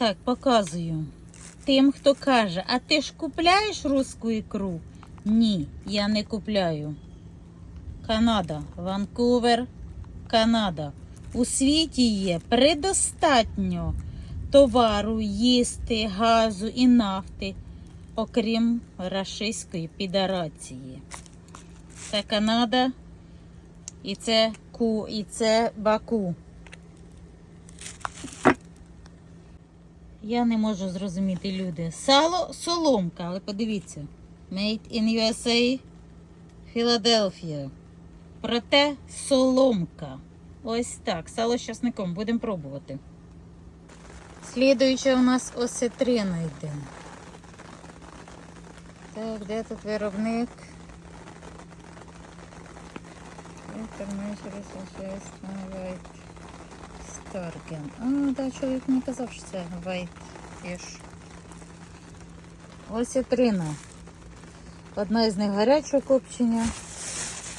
Так, показую. Тим, хто каже, а ти ж купляєш русську ікру? Ні, я не купляю. Канада, Ванкувер, Канада. У світі є предостатньо товару, їсти, газу і нафти, окрім Рашистської Федерації. Це Канада і це Ку, і це Баку. Я не можу зрозуміти люди. Сало соломка, але подивіться. Made in USA, Філадельфія. Проте соломка. Ось так. Сало з часником. Будемо пробувати. Слідуюча у нас осетрина йде. Так, де тут виробник? Старген. А, да, чоловік мені казав, що це Fish. Ось вітрина. Одна із них гарячого копчення,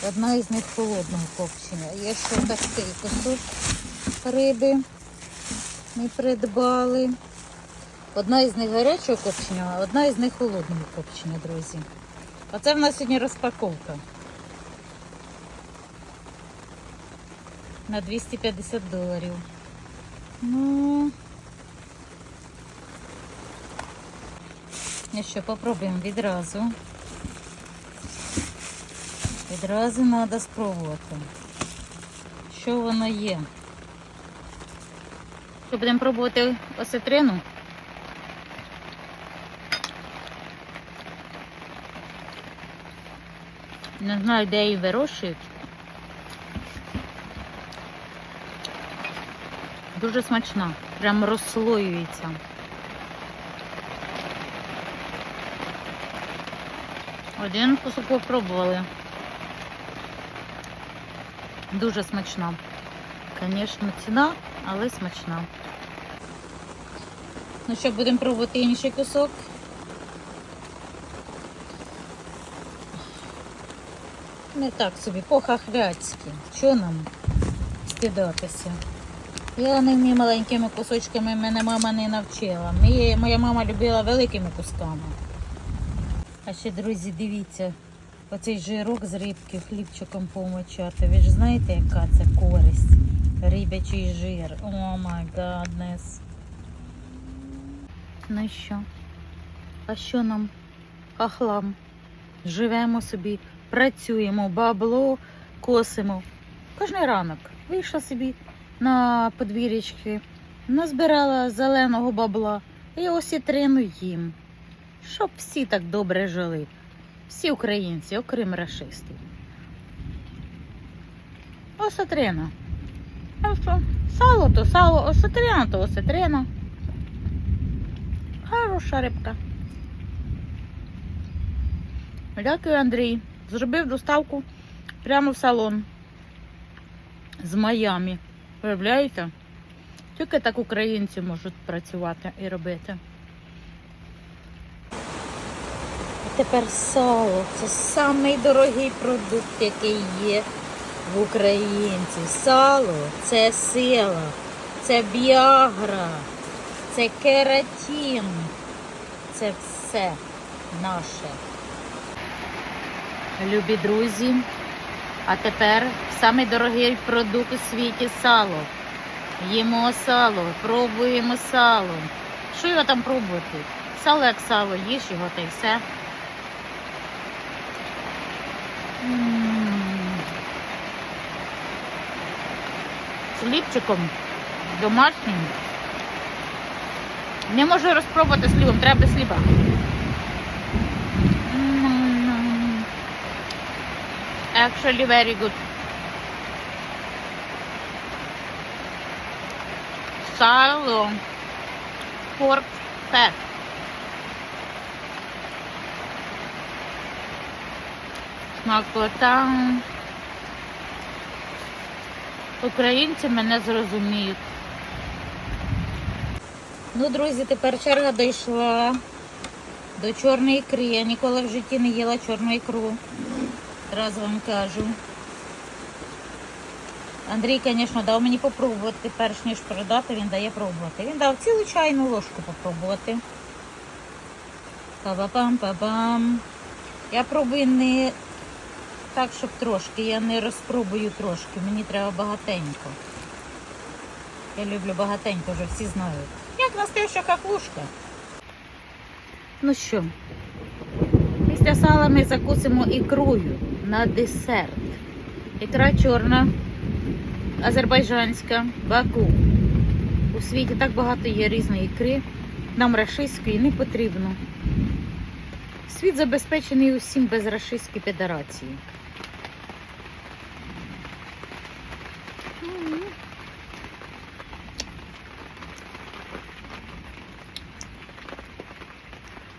одна із них холодного копчення. Є ще такий кусок риби. Ми придбали. Одна із них гарячого копчення, а одна із них холодного копчення, друзі. А це в нас сьогодні розпаковка. На 250 доларів. Ну. Ну що, попробуємо відразу. Відразу треба спробувати. Що воно є? Що будемо пробувати осетрину? Не знаю, де її вирощують. Дуже смачна, прям розслоюється. Один кусок попробували. Дуже смачна. Звісно, ціна, але смачна. Ну що, будемо пробувати інший кусок. Не так собі, по-хахряцьки. Що нам стидатися? Не вмію маленькими кусочками, мене мама не навчила. Мені- Моя мама любила великими кусками. А ще, друзі, дивіться, оцей жирок з рибки хлібчиком помочати. Ви ж знаєте, яка це користь? Рибячий жир. О май гаднес. Ну що? А що нам? Хахлам. Живемо собі, працюємо, бабло косимо. Кожний ранок вийшла собі на подвір'ячки, назбирала зеленого бабла і ось і трину їм. Щоб всі так добре жили. Всі українці, окрім рашистів. Осетрина. Сало то сало, осетрина то осетрина. Хороша рибка. Дякую, Андрій. Зробив доставку прямо в салон з Майамі. Виявляєте? Тільки так українці можуть працювати і робити. А тепер сало. Це самий дорогий продукт, який є в українців. Сало це сила, це біагра, це кератин. Це все наше. Любі друзі. А тепер самий дорогий продукт у світі сало. Їмо сало, пробуємо сало. Що його там пробувати? Сало як сало, їж його та й все. М. З хлібчиком домашнім. Не можу розпробувати з хлібом, треба без хліба. Actually very good. Сало. Pork fat. Смакота. Українці мене зрозуміють. Ну, друзі, тепер черга дійшла до чорної ікри. Я ніколи в житті не їла чорну ікру. Раз вам кажу. Андрій, звісно, дав мені попробувати, перш ніж продати, він дає пробувати. Він дав цілу чайну ложку попробувати. Па-ба-пам-па-бам. Я пробую не так, щоб трошки. Я не розпробую трошки. Мені треба багатенько. Я люблю багатенько, вже всі знають. Як настояща хахлушка. Ну що, після сала ми закусимо ікрою на десерт. Ікра чорна, азербайджанська, баку. У світі так багато є різної ікри. Нам рашистської не потрібно. Світ забезпечений усім без рашистської федерації.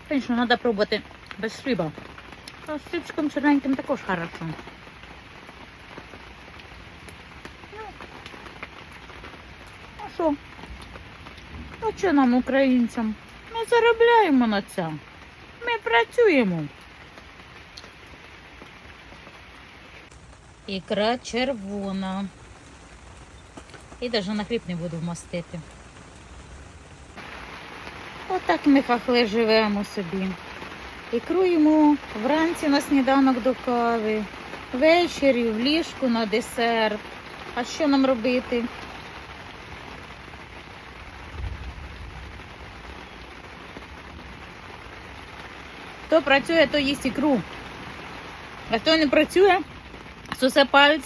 Звісно, треба пробувати без хліба. А з хлібчиком чорненьким також хорошо. Ну, що? А що нам, українцям? Ми заробляємо на це. Ми працюємо. Ікра червона. І навіть на хліб не буду вмастити. Отак ми хахли живемо собі. Ікруємо вранці на сніданок до кави, ввечері в ліжку на десерт. А що нам робити? Хто працює, то їсть ікру. А хто не працює, сусе пальці.